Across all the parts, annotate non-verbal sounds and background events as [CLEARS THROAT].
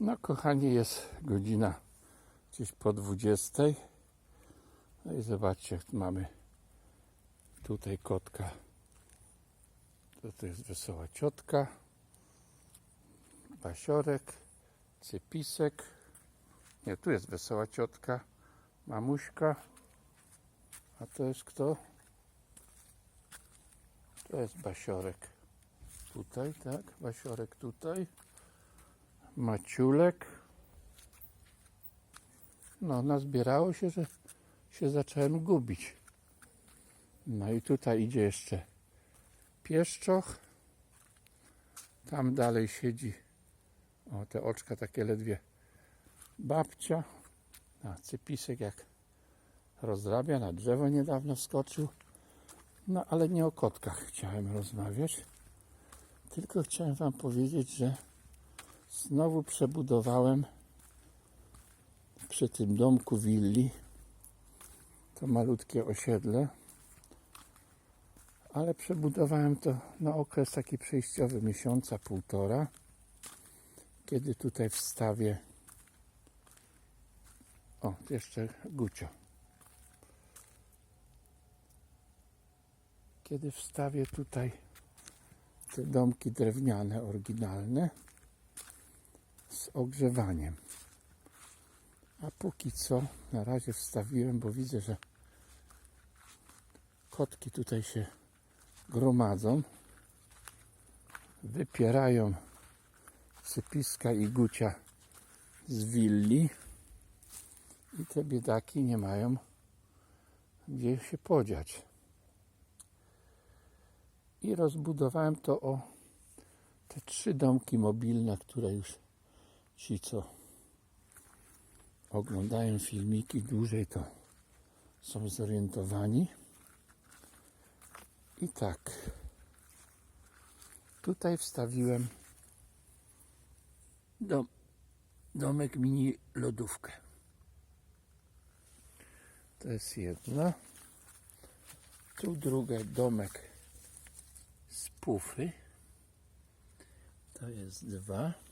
No kochani, jest godzina gdzieś po 20. No i zobaczcie, mamy tutaj kotka. To, to jest wesoła ciotka. Basiorek, cypisek. Nie, tu jest wesoła ciotka. Mamuśka. A to jest kto? To jest Basiorek. Tutaj, tak? Basiorek tutaj. Maciulek. No, nazbierało się, że się zacząłem gubić. No i tutaj idzie jeszcze pieszczoch. Tam dalej siedzi, o te oczka takie ledwie, babcia. A cypisek jak rozrabia, na drzewo niedawno skoczył. No ale nie o kotkach chciałem rozmawiać, tylko chciałem Wam powiedzieć, że znowu przebudowałem przy tym domku willi to malutkie osiedle, ale przebudowałem to na okres taki przejściowy miesiąca, półtora, kiedy tutaj wstawię o, jeszcze Gucio. Kiedy wstawię tutaj te domki drewniane, oryginalne z ogrzewaniem. A póki co na razie wstawiłem, bo widzę, że kotki tutaj się gromadzą, wypierają sypiska i gucia z willi i te biedaki nie mają gdzie się podziać. I rozbudowałem to o te trzy domki mobilne, które już ci, co oglądają filmiki dłużej, to są zorientowani. I tak, tutaj wstawiłem dom, domek mini lodówkę. To jest jedna. Tu druga domek z pufy. To jest dwa.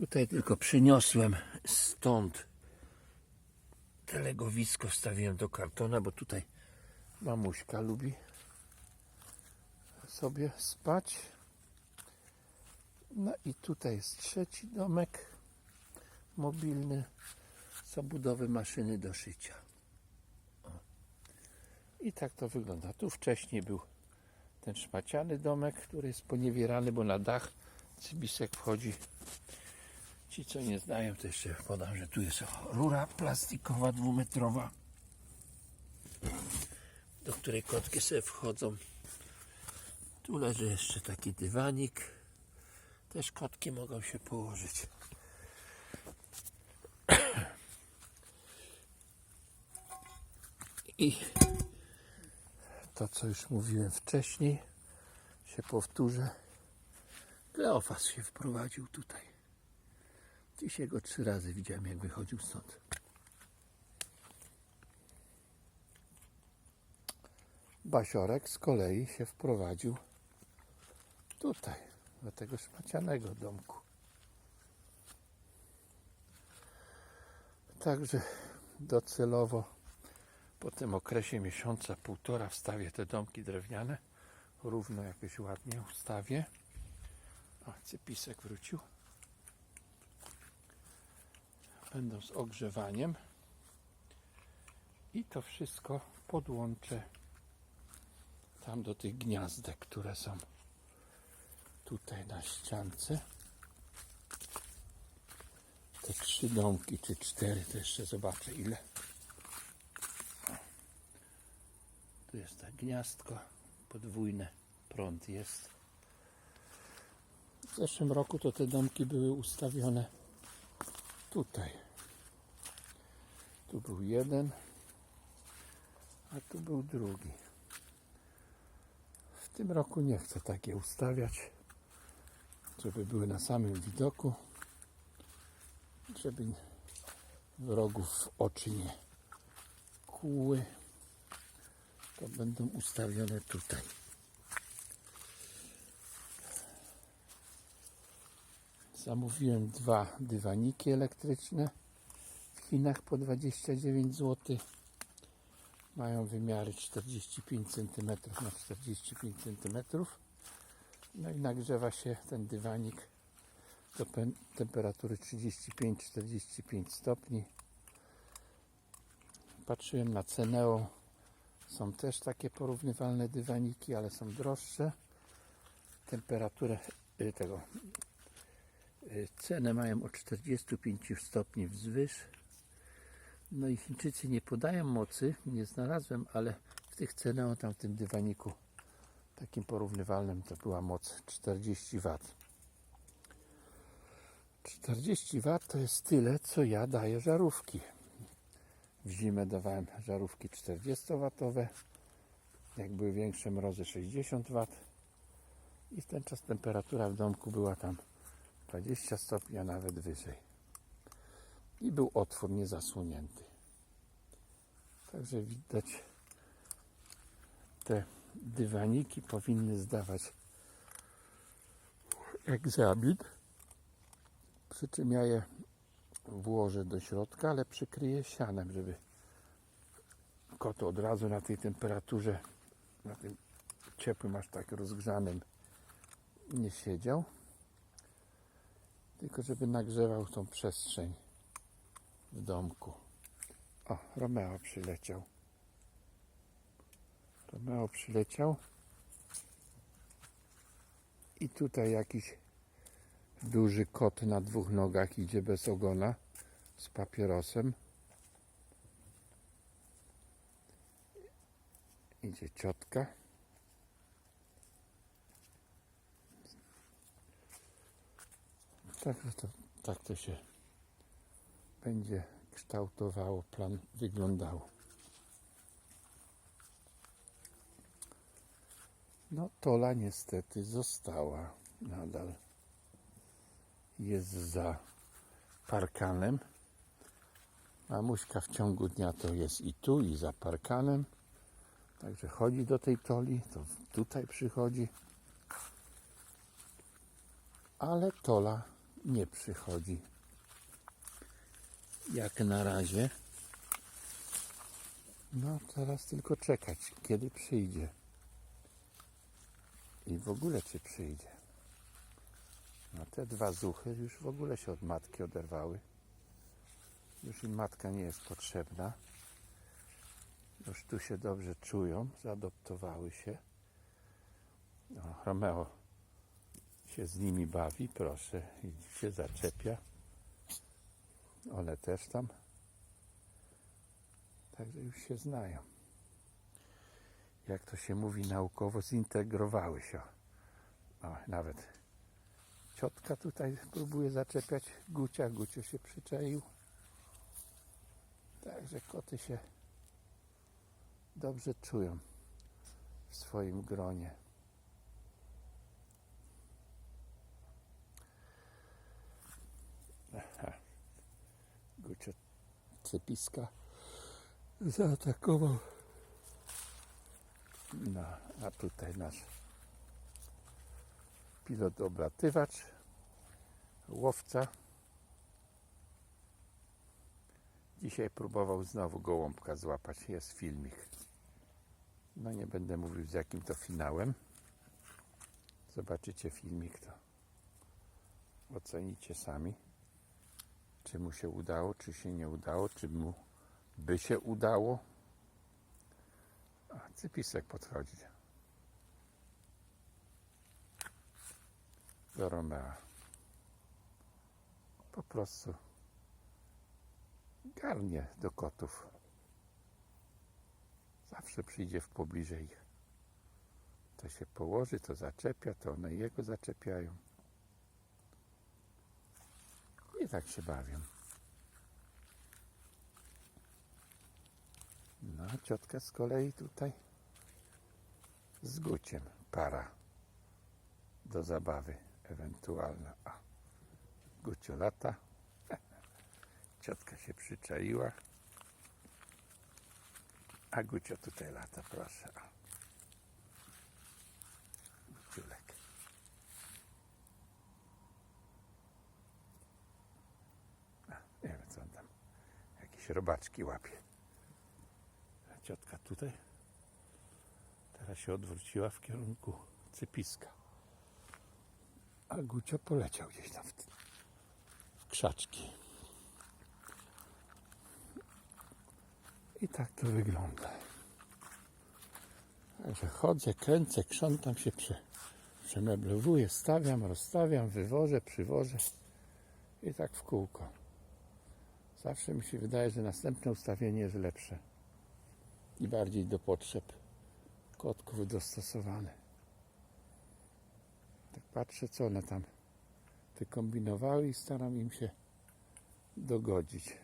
Tutaj tylko przyniosłem stąd te legowisko wstawiłem do kartona, bo tutaj mamuśka lubi sobie spać. No i tutaj jest trzeci domek mobilny zabudowy maszyny do szycia. O. I tak to wygląda. Tu wcześniej był ten szmaciany domek, który jest poniewierany, bo na dach cybisek wchodzi. Ci, co nie znają, to jeszcze podam, że tu jest rura plastikowa dwumetrowa, do której kotki sobie wchodzą. Tu leży jeszcze taki dywanik. Też kotki mogą się położyć. I to, co już mówiłem wcześniej, się powtórzę. Kleofas się wprowadził tutaj. Dzisiaj go trzy razy widziałem, jak wychodził stąd. Basiorek z kolei się wprowadził tutaj, do tego szmacianego domku. Także docelowo po tym okresie miesiąca, półtora wstawię te domki drewniane. Równo jakoś ładnie ustawię. O, cypisek wrócił. Będą z ogrzewaniem. I to wszystko podłączę tam do tych gniazdek, które są tutaj na ściance. Te trzy domki, czy cztery, to jeszcze zobaczę ile. Tu jest tak gniazdko podwójne, prąd jest. W zeszłym roku to te domki były ustawione tutaj. Tu był jeden, a tu był drugi. W tym roku nie chcę takie ustawiać, żeby były na samym widoku, żeby wrogów w oczy nie kłuły to będą ustawione tutaj. Zamówiłem dwa dywaniki elektryczne w Chinach po 29 zł. Mają wymiary 45 cm na 45 cm. No i nagrzewa się ten dywanik do pe- temperatury 35-45 stopni. Patrzyłem na Ceneo. Są też takie porównywalne dywaniki, ale są droższe. Temperaturę y, tego cenę mają o 45 stopni wzwyż. No i Chińczycy nie podają mocy, nie znalazłem, ale w tych Ceneo tam w tym dywaniku takim porównywalnym to była moc 40 W. 40 W to jest tyle, co ja daję żarówki. W zimę dawałem żarówki 40W, jak były większe mrozy 60 W i w ten czas temperatura w domku była tam 20 stopni, a nawet wyżej. I był otwór niezasłonięty. Także widać, te dywaniki powinny zdawać egzamin. Przy czym ja je włożę do środka, ale przykryję sianem, żeby kot od razu na tej temperaturze, na tym ciepłym, aż tak rozgrzanym nie siedział. Tylko żeby nagrzewał tą przestrzeń w domku. O, Romeo przyleciał. Romeo przyleciał. I tutaj jakiś duży kot na dwóch nogach idzie bez ogona z papierosem. Idzie ciotka. Tak to, tak to się będzie kształtowało, plan wyglądało. No, Tola niestety została nadal. Jest za parkanem. Mamuśka w ciągu dnia to jest i tu, i za parkanem. Także chodzi do tej Toli, to tutaj przychodzi. Ale Tola nie przychodzi. Jak na razie. No, teraz tylko czekać, kiedy przyjdzie. I w ogóle czy przyjdzie. No te dwa zuchy już w ogóle się od matki oderwały. Już im matka nie jest potrzebna. Już tu się dobrze czują, zaadoptowały się. No, Romeo się z nimi bawi, proszę, się zaczepia. One też tam. Także już się znają. Jak to się mówi naukowo, zintegrowały się. O, nawet ciotka tutaj próbuje zaczepiać Gucia. Gucio się przyczaił. Także koty się dobrze czują w swoim gronie. Aha. Gucio cypiska zaatakował. No, a tutaj nasz pilot oblatywacz, łowca. Dzisiaj próbował znowu gołąbka złapać. Jest filmik. No nie będę mówił z jakim to finałem. Zobaczycie filmik, to ocenicie sami, czy mu się udało, czy się nie udało, czy mu by się udało. A, cypisek podchodzi. Do Romea. Po prostu garnie do kotów. Zawsze przyjdzie w pobliże ich. To się położy, to zaczepia, to one jego zaczepiają. I tak się bawią. No, ciotka z kolei tutaj z Guciem para do zabawy ewentualna. A, Gucio lata. [LAUGHS] Ciotka się przyczaiła. A Gucio tutaj lata, proszę. O. Guciulek. Robaczki łapie. Ciotka tutaj. Teraz się odwróciła w kierunku cypiska. A Gucio poleciał gdzieś tam w, w krzaczki. I tak to wygląda. Także chodzę, kręcę, krzątam się, prze, przemeblowuję, stawiam, rozstawiam, wywożę, przywożę i tak w kółko. Zawsze mi się wydaje, że następne ustawienie jest lepsze i bardziej do potrzeb kotków dostosowane. Tak patrzę, co one tam wykombinowały i staram im się dogodzić.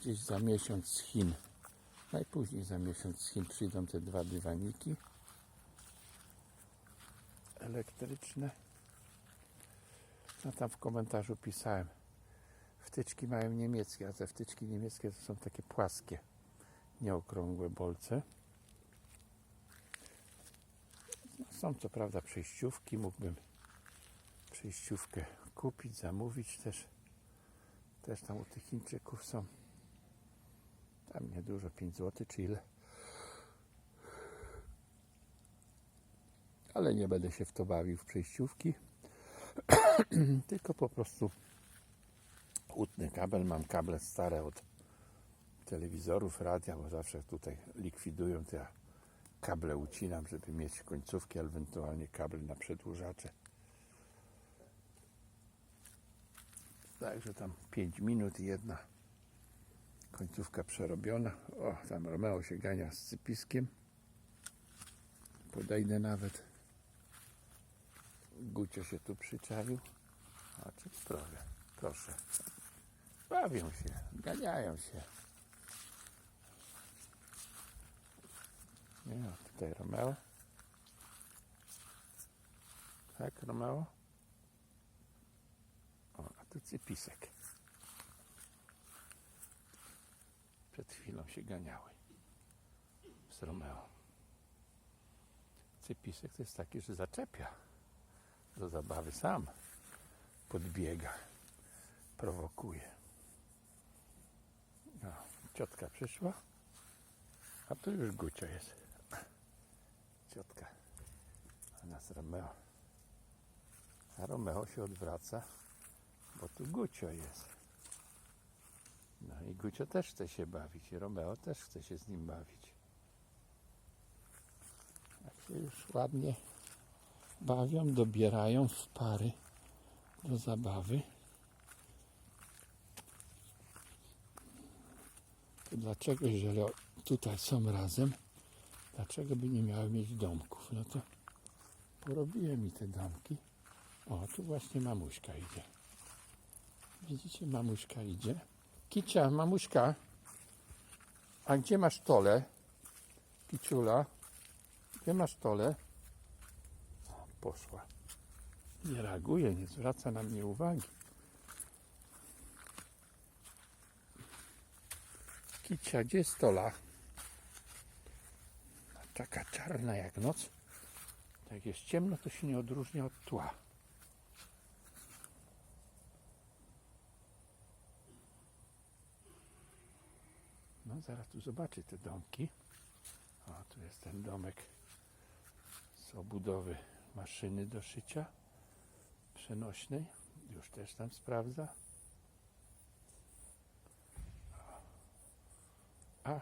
Gdzieś za miesiąc z Chin, najpóźniej za miesiąc z Chin przyjdą te dwa dywaniki elektryczne. No tam w komentarzu pisałem, wtyczki mają niemieckie, a te wtyczki niemieckie to są takie płaskie, nieokrągłe bolce. No, są co prawda przejściówki, mógłbym przejściówkę kupić, zamówić też. Też tam u tych Chińczyków są. Tam niedużo, 5 zł czy ile. Ale nie będę się w to bawił w przejściówki. [CLEARS THROAT] Tylko po prostu utnę kabel. Mam kable stare od telewizorów, radia, bo zawsze tutaj likwidują, to ja kable ucinam, żeby mieć końcówki, ewentualnie kabel na przedłużacze. Także tam 5 minut i jedna końcówka przerobiona. O, tam Romeo się gania z cypiskiem. Podejdę nawet. Gucio się tu przyczaił. A czy proszę, proszę. Bawią się, ganiają się. Nie, no, tutaj Romeo. Tak, Romeo? O, a tu cypisek. Przed chwilą się ganiały z Romeo. Cypisek to jest taki, że zaczepia do zabawy sam. Podbiega, prowokuje. No, ciotka przyszła, a tu już Gucio jest. Ciotka, a nas Romeo. A Romeo się odwraca, bo tu Gucio jest. No i Gucio też chce się bawić i Romeo też chce się z nim bawić. Jak się już ładnie bawią, dobierają w pary do zabawy. To dlaczego, jeżeli tutaj są razem, dlaczego by nie miały mieć domków? No to porobiłem mi te domki. O, tu właśnie mamuśka idzie. Widzicie, mamuśka idzie. Kicia, mamuśka, a gdzie masz tole? Kiciula, gdzie masz tole? Poszła. Nie reaguje, nie zwraca na mnie uwagi. Kicia, gdzie jest tola? Taka czarna jak noc. Jak jest ciemno, to się nie odróżnia od tła. No, zaraz tu zobaczy te domki. O, tu jest ten domek z obudowy maszyny do szycia przenośnej. Już też tam sprawdza. A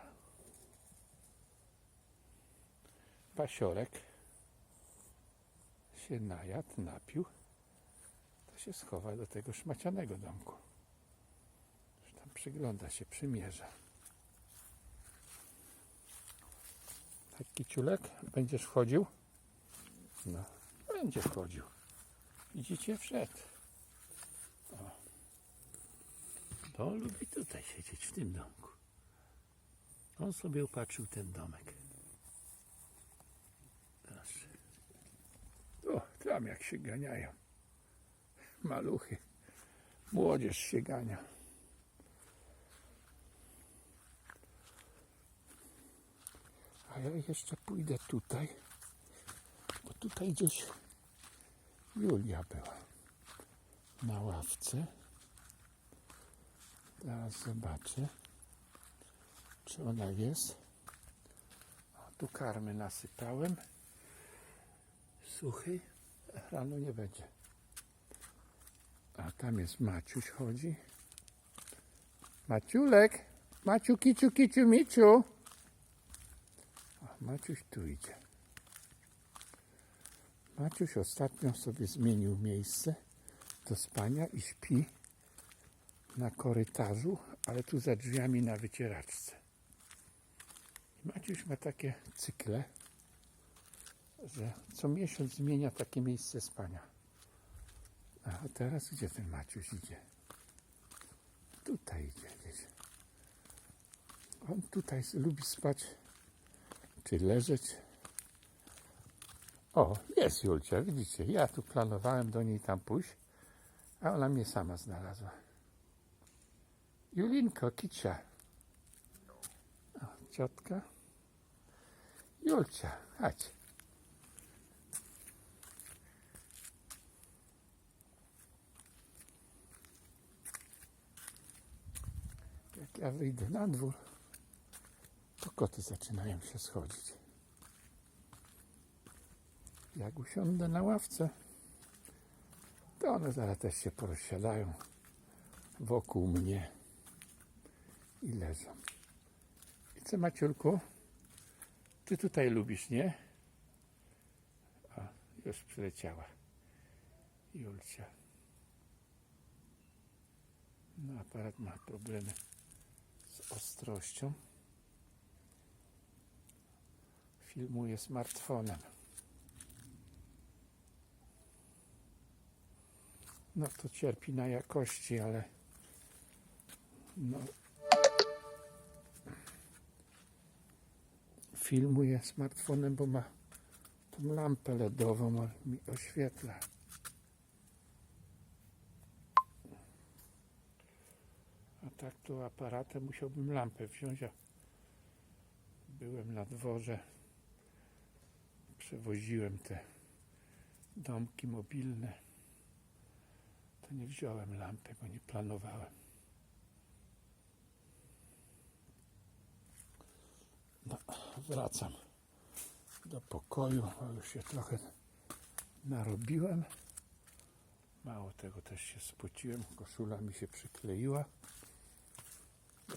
pasiorek się najadł, napił, to się schowa do tego szmacianego domku. Już tam przygląda się, przymierza. Tak, kiciulek, będziesz wchodził? No, będzie wchodził. Widzicie, wszedł. O. To lubi tutaj siedzieć, w tym domku. On sobie upatrzył ten domek. Proszę. O, tam jak się ganiają. Maluchy. Młodzież się gania. A ja jeszcze pójdę tutaj, bo tutaj gdzieś Julia była. na ławce. Zaraz zobaczę, czy ona jest. O, tu karmy nasypałem. Suchy. Rano nie będzie. A tam jest Maciuś chodzi. Maciulek! Maciu, kiciu, kiciu, miciu! O, Maciuś tu idzie. Maciuś ostatnio sobie zmienił miejsce do spania i śpi na korytarzu, ale tu za drzwiami na wycieraczce. Maciuś ma takie cykle, że co miesiąc zmienia takie miejsce spania. A teraz gdzie ten Maciuś idzie? Tutaj idzie gdzieś. On tutaj lubi spać, czy leżeć. O, jest Julcia, widzicie, ja tu planowałem do niej tam pójść, a ona mnie sama znalazła. Julinko, kicia. O, ciotka. Julcia, chodź. Jak ja wyjdę na dwór, to koty zaczynają się schodzić. Jak usiądę na ławce, to one zaraz też się porozsiadają wokół mnie i leżą. I co Maciulku? Ty tutaj lubisz, nie? O, już przyleciała. Julcia. No, aparat ma problemy z ostrością. Filmuje smartfonem. No to cierpi na jakości, ale no, filmuje smartfonem, bo ma tą lampę LEDową, mi oświetla. A tak to aparatem musiałbym lampę wziąć, a byłem na dworze, przewoziłem te domki mobilne, to nie wziąłem lampy, bo nie planowałem. No, wracam do pokoju, bo już się trochę narobiłem. Mało tego też się spociłem, koszula mi się przykleiła.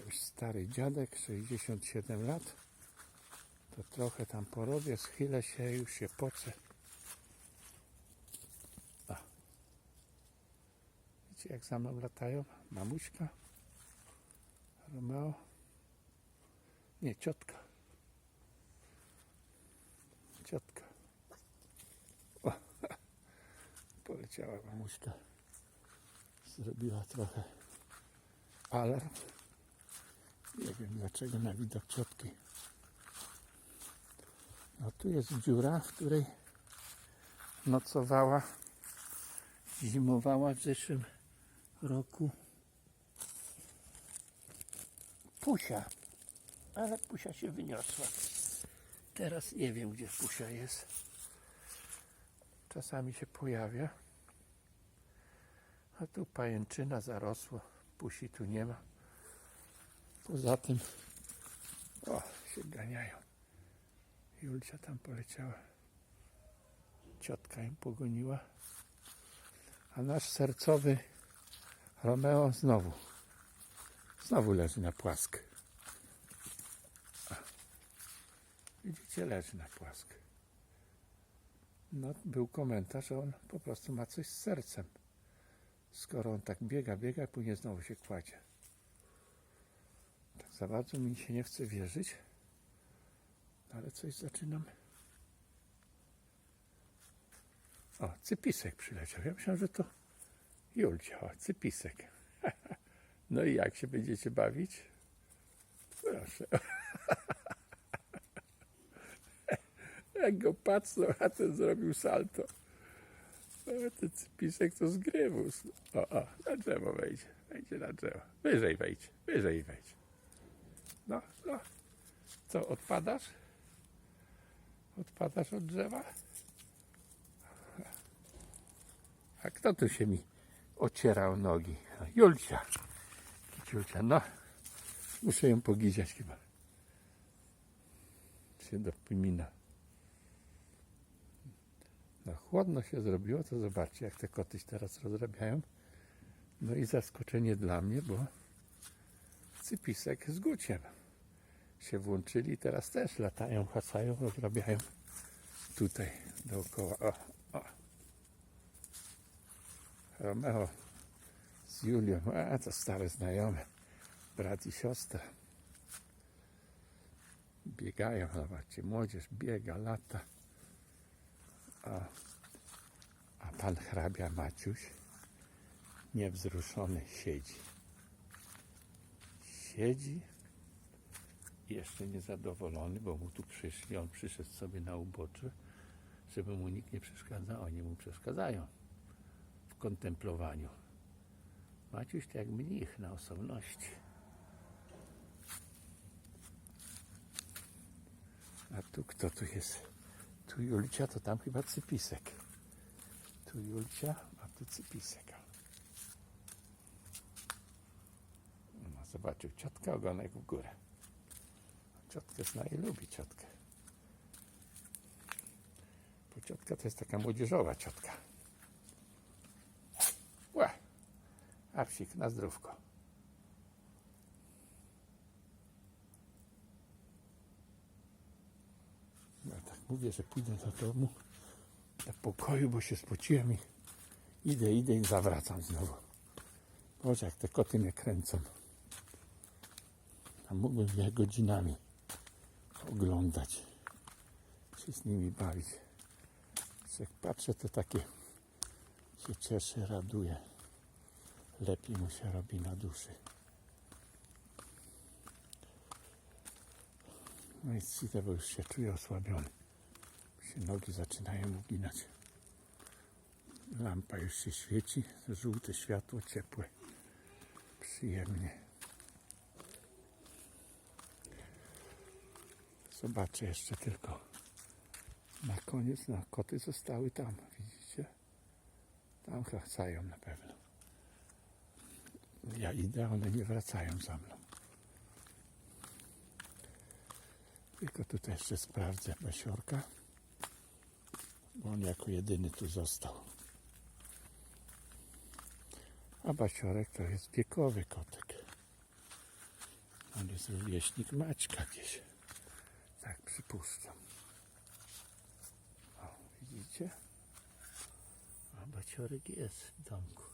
Już stary dziadek, 67 lat. To trochę tam porobię, schylę się, już się pocę. Widzicie jak za mną latają? Mamuśka? Romeo? Nie, ciotka. Ciotka. O, [LAUGHS] poleciała mamuśka. Zrobiła trochę alarm. Nie wiem dlaczego na widok ciotki. No tu jest dziura, w której nocowała, zimowała w zeszłym roku Pusia. Ale Pusia się wyniosła. Teraz nie wiem, gdzie Pusia jest. Czasami się pojawia. A tu pajęczyna zarosło. Pusi tu nie ma. Poza tym, o, się ganiają. Julcia tam poleciała. Ciotka ją pogoniła. A nasz sercowy Romeo znowu, znowu leży na płask. Widzicie, leży na płask. No, był komentarz, że on po prostu ma coś z sercem. Skoro on tak biega, biega, później znowu się kładzie. Tak za bardzo mi się nie chce wierzyć, ale coś zaczynam. O, cypisek przyleciał. Ja myślałem, że to Julcia. O, cypisek. [LAUGHS] No i jak się będziecie bawić? Proszę. [LAUGHS] Jak go patrzą, a ten zrobił salto. O, ten cypisek to zgrywus. O, o, na drzewo wejdzie. Wejdzie na drzewo. Wyżej wejdź, wyżej wejdź. No, no. Co, odpadasz? Odpadasz od drzewa? A kto tu się mi ocierał nogi. Julcia. Julcia, no. Muszę ją pogiziać chyba. Się dopomina. No chłodno się zrobiło, to zobaczcie jak te koty się teraz rozrabiają. No i zaskoczenie dla mnie, bo cypisek z guciem się włączyli, teraz też latają, hasają, rozrabiają tutaj dookoła. O. Romeo z Julią, a to stare znajome, brat i siostra. Biegają, zobaczcie, młodzież biega, lata. A, a pan hrabia Maciuś niewzruszony siedzi. Siedzi jeszcze niezadowolony, bo mu tu przyszli, on przyszedł sobie na ubocze, żeby mu nikt nie przeszkadzał, oni mu przeszkadzają kontemplowaniu. Maciuś to jak mnich na osobności. A tu kto tu jest? Tu Julcia, to tam chyba cypisek. Tu Julcia, a tu cypisek. No, zobaczył ciotka, ogonek w górę. Ciotkę zna i lubi ciotkę. Bo ciotka to jest taka młodzieżowa ciotka. A psik na zdrówko. Ja tak mówię, że pójdę do domu, do pokoju, bo się spociłem i idę, idę i zawracam znowu. Boże, jak te koty mnie kręcą. A mógłbym je godzinami oglądać, się z nimi bawić. Jak patrzę, to takie się cieszy, raduje. Lepiej mu się robi na duszy. No i bo już się czuję osłabiony. Się nogi zaczynają uginać. Lampa już się świeci, żółte światło, ciepłe. Przyjemnie. Zobaczę jeszcze tylko na koniec, no koty zostały tam, widzicie? Tam chacają na pewno. Ja idę, one nie wracają za mną. Tylko tutaj jeszcze sprawdzę basiorka, bo on jako jedyny tu został. A basiorek to jest wiekowy kotek. On jest rówieśnik Maćka gdzieś. Tak przypuszczam. O, widzicie? A baciorek jest w domku.